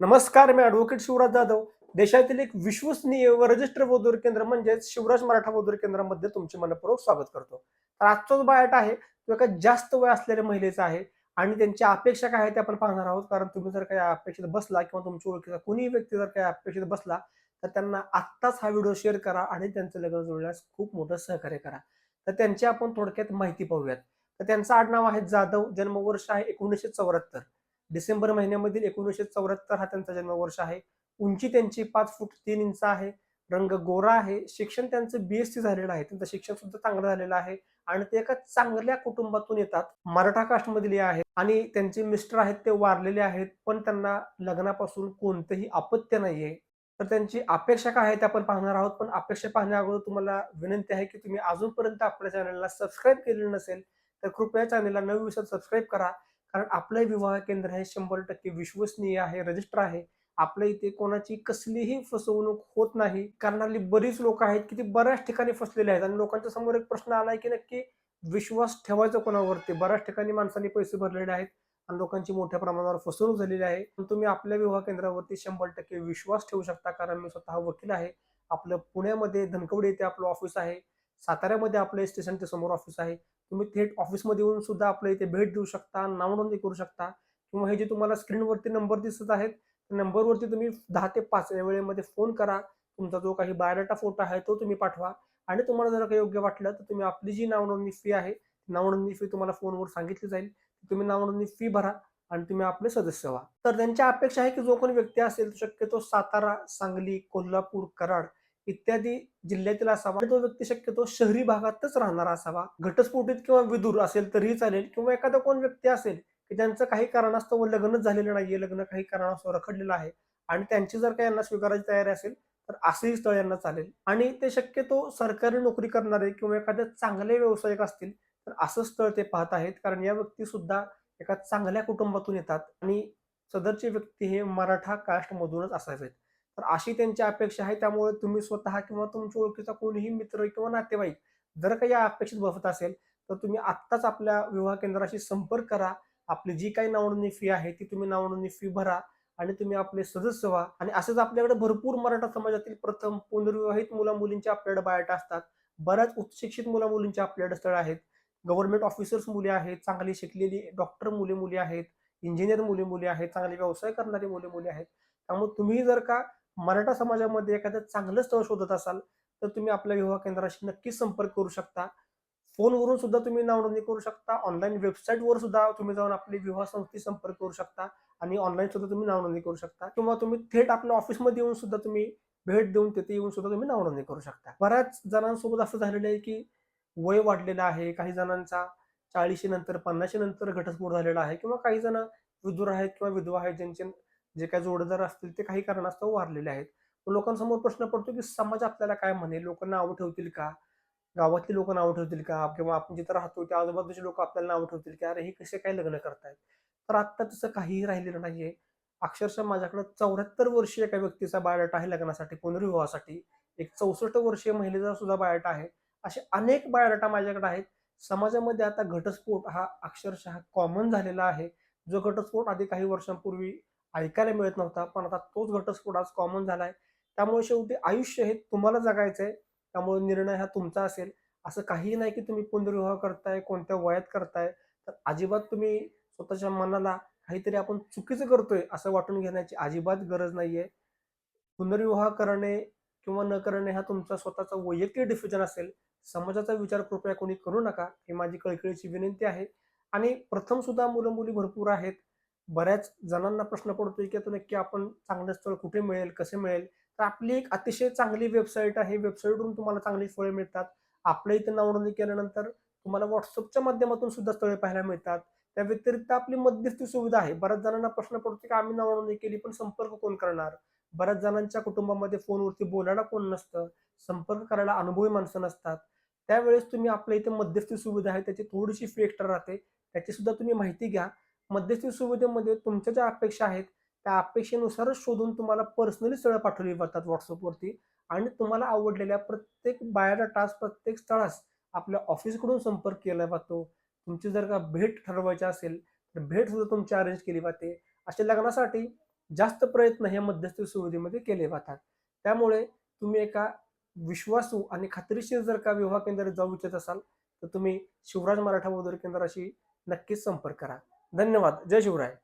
नमस्कार मी ॲडव्होकेट शिवराज जाधव. देशातील एक विश्वसनीय व रजिस्टर वधूवर केंद्र म्हणजेच शिवराज मराठा वधूवर केंद्रामध्ये तुमचे मनपूर्वक स्वागत करतो. तर आजचा जो बायट आहे तो एका जास्त वय असलेल्या महिलेचा आहे आणि त्यांची अपेक्षा काय आहे ते आपण पाहणार आहोत. कारण तुम्ही जर काही अपेक्षित बसला किंवा तुमच्या ओळखीचा कुणीही व्यक्ती जर काही अपेक्षित बसला तर त्यांना आत्ताच हा व्हिडिओ शेअर करा आणि त्यांचं लग्न जुळण्यास खूप मोठं सहकार्य करा. तर त्यांची आपण थोडक्यात माहिती पाहूयात. तर त्यांचं आडनाव आहे जाधव जन्मवर्ष आहे एकोणीसशे चौऱ्याहत्तर. डिसेंबर महिन्यामधील एकोणीसशे चौऱ्याहत्तर हा त्यांचा जन्मवर्ष आहे. उंची त्यांची पाच फूट तीन इंच आहे. रंग गोरा आहे. शिक्षण त्यांचं बीएससी झालेलं आहे. त्यांचं शिक्षण सुद्धा चांगलं झालेलं आहे. आणि ते एका चांगल्या कुटुंबातून येतात. मराठा कास्टमधील आहेत आणि त्यांचे मिस्टर आहेत ते वारलेले आहेत. पण त्यांना लग्नापासून कोणतंही अपत्य नाहीये. तर त्यांची अपेक्षा काय आहे ते आपण पाहणार आहोत. पण अपेक्षा पाहण्या अगोदर तुम्हाला विनंती आहे की तुम्ही अजूनपर्यंत आपल्या चॅनलला सबस्क्राईब केलेलं नसेल तर कृपया चॅनलला नवीन विषयात सबस्क्राईब करा. कारण आपलं विवाह केंद्र हे शंभर टक्के विश्वसनीय आहे रजिस्टर आहे. आपल्या इथे कोणाची कसलीही फसवणूक होत नाही. करणारी बरीच लोक आहेत की ती बऱ्याच ठिकाणी फसलेले आहेत. आणि लोकांच्या समोर एक प्रश्न आलाय की नक्की विश्वास ठेवायचा कोणावरती? बऱ्याच ठिकाणी माणसांनी पैसे भरलेले आहेत आणि लोकांची मोठ्या प्रमाणावर फसवणूक झालेली आहे. पण तुम्ही आपल्या विवाह केंद्रावरती शंभर टक्के विश्वास ठेवू शकता कारण मी स्वतः वकील आहे. आपलं पुण्यामध्ये धनकवडी येथे आपलं ऑफिस आहे. साताऱ्यामध्ये आपलं स्टेशनच्या समोर ऑफिस आहे. तुम्ही थेट ऑफिसमध्ये येऊन सुद्धा आपल्या इथे भेट देऊ शकता नावनोंदणी करू शकता किंवा हे जे तुम्हाला स्क्रीनवरती नंबर दिसत आहेत त्या नंबरवरती तुम्ही दहा ते पाच या वेळेमध्ये फोन करा. तुमचा जो काही बायोडाटा फोटो आहे तो तुम्ही पाठवा. आणि तुम्हाला जर काही योग्य वाटलं तर तुम्ही आपली जी नावनोंदणी फी आहे नावनोंदणी फी तुम्हाला फोनवर सांगितली जाईल. तुम्ही नावनोंदणी फी भरा आणि तुम्ही आपले सदस्य व्हा. तर त्यांची अपेक्षा आहे की जो कोणी व्यक्ती असेल तो शक्यतो सातारा सांगली कोल्हापूर कराड इत्यादी जिल्ह्यातील असावा. आणि तो व्यक्ती शक्यतो शहरी भागातच राहणारा असावा. घटस्फोटीत किंवा विदूर असेल तरीही चालेल किंवा एखादा कोण व्यक्ती असेल की त्यांचं काही कारणास्तव लग्नच झालेलं नाहीये लग्न काही कारणास्तव रखडलेलं आहे आणि त्यांची जर काही यांना स्वीकारायची तयारी असेल तर असंही स्थळ यांना चालेल. आणि ते शक्यतो सरकारी नोकरी करणारे किंवा एखाद्या चांगले व्यावसायिक असतील तर असं स्थळ ते पाहत आहेत. कारण या व्यक्ती सुद्धा एका चांगल्या कुटुंबातून येतात आणि सदरचे व्यक्ती हे मराठा कास्ट मधूनच असावेत. तर अशी त्यांची अपेक्षा आहे. त्यामुळे तुम्ही स्वतः किंवा तुमच्या ओळखीचा कोणीही मित्र किंवा नातेवाईक जर काही या अपेक्षित बसत असेल तर तुम्ही आत्ताच आपल्या विवाह केंद्राशी संपर्क करा. आपली जी काही नावनोंदणी फी आहे ती तुम्ही नावनोंदणी फी भरा आणि तुम्ही आपले सदस्य व्हा. आणि असंच आपल्याकडे भरपूर मराठा समाजातील प्रथम पुनर्विवाहित मुला मुलींच्या आपल्याकडे बायोटा असतात. बऱ्याच उच्च शिक्षित मुला मुलींच्या आपल्याकडे स्थळ आहेत. गव्हर्नमेंट ऑफिसर्स मुले आहेत चांगली शिकलेली डॉक्टर मुले मुली आहेत इंजिनियर मुले मुली आहेत चांगले व्यवसाय करणारी मुले मुली आहेत. त्यामुळे तुम्ही जर का मराठा समाजामध्ये एखादं चांगलं स्थळ शोधत असाल तर तुम्ही आपल्या विवाह केंद्राशी नक्कीच संपर्क करू शकता. फोनवरून सुद्धा तुम्ही नावनोंदणी करू शकता. ऑनलाईन वेबसाईटवर सुद्धा तुम्ही जाऊन आपली विवाह संस्थेशी संपर्क करू शकता आणि ऑनलाईन सुद्धा तुम्ही नावनोंदणी करू शकता. किंवा तुम्ही थेट आपल्या ऑफिसमध्ये येऊन सुद्धा तुम्ही भेट देऊन तिथे येऊन सुद्धा तुम्ही नावनोंदणी करू शकता. बऱ्याच जणांसोबत असं झालेलं आहे की वय वाढलेलं आहे. काही जणांचा चाळीशी नंतर पन्नाशी नंतर घटस्फोट झालेला आहे. किंवा काही जण विदूर आहेत किंवा विधवा आहेत ज्यांचे जे काही जोडदार असतील ते काही कारणास्तव वारलेले आहेत. मग लोकांसमोर प्रश्न पडतो की समाज आपल्याला काय म्हणेल? लोक नावं ठेवतील का? गावातली लोक नावं ठेवतील का? किंवा आपण जिथं राहतो त्या आजूबाजूचे लोक आपल्याला नावं ठेवतील की? अरे हे कसे काय लग्न करतायत? तर आत्ता तसं काहीही राहिलेलं नाहीये. अक्षरशः माझ्याकडे चौऱ्याहत्तर वर्षीय एका व्यक्तीचा बायोडाटा आहे लग्नासाठी पुनर्विवाहासाठी. एक चौसष्ट वर्षीय महिलेचा सुद्धा बायोडाटा आहे. असे अनेक बायोडाटा माझ्याकडे आहेत. समाजामध्ये आता घटस्फोट हा अक्षरशः कॉमन झालेला आहे. जो घटस्फोट आधी काही वर्षांपूर्वी ऐकायला मिळत नव्हता. पण आता तोच घटस्फोट आज कॉमन आहे त्यामुळे शेवटी आयुष्य हे तुम्हाला जगायचं आहे त्यामुळे निर्णय हा तुमचा असेल. असं काहीही नाही की तुम्ही पुनर्विवाह करताय कोणत्या वयात करताय. तर अजिबात तुम्ही स्वतःच्या मनाला काहीतरी आपण चुकीचं करतोय असं वाटून घेण्याची अजिबात गरज नाहीये. पुनर्विवाह करणे किंवा न करणे हा तुमचा स्वतःचा वैयक्तिक डिसिजन असेल. समाजाचा विचार कृपया कोणी करू नका. ही माझी कळकळीची विनंती आहे. आणि प्रथम सुद्धा मुलं मुली भरपूर आहेत. बऱ्याच जणांना प्रश्न पडतोय की आता नक्की आपण चांगलं स्थळ कुठे मिळेल कसे मिळेल? तर आपली एक अतिशय चांगली वेबसाईट आहे. वेबसाईटवरून तुम्हाला चांगली फळे मिळतात. आपल्या इथे नावनोंदणी केल्यानंतर तुम्हाला व्हॉट्सअपच्या माध्यमातून सुद्धा स्थळे पाहायला मिळतात. त्या व्यतिरिक्त आपली मध्यस्थी सुविधा आहे. बऱ्याच जणांना प्रश्न पडतो की आम्ही नावनोंदणी केली पण संपर्क कोण करणार? बऱ्याच जणांच्या कुटुंबामध्ये फोनवरती बोलायला कोण नसतं? संपर्क करायला अनुभवी माणसं नसतात. त्यावेळेस तुम्ही आपल्या इथे मध्यस्थी सुविधा आहे. त्याची थोडीशी फी एक्स्ट्रा राहते. त्याची सुद्धा तुम्ही माहिती घ्या. मध्यस्थी सुविधेमध्ये तुमच्या ज्या अपेक्षा आहेत त्या अपेक्षेनुसारच शोधून तुम्हाला पर्सनली स्थळं पाठवली जातात व्हॉट्सअपवरती आणि तुम्हाला आवडलेल्या प्रत्येक बायोडाटास प्रत्येक स्थळास आपल्या ऑफिसकडून संपर्क केला जातो. तुमची जर का भेट ठरवायची असेल तर भेट सुद्धा तुमची अरेंज केली जाते. अशा लग्नासाठी जास्त प्रयत्न हे मध्यस्थी सुविधेमध्ये केले जातात. त्यामुळे तुम्ही एका विश्वासू आणि खात्रीशीर जर का विवाह केंद्रात जाऊ इच्छित असाल तर तुम्ही शिवराज मराठा वधूवर केंद्राशी नक्कीच संपर्क करा. धन्यवाद. जय शिवराय.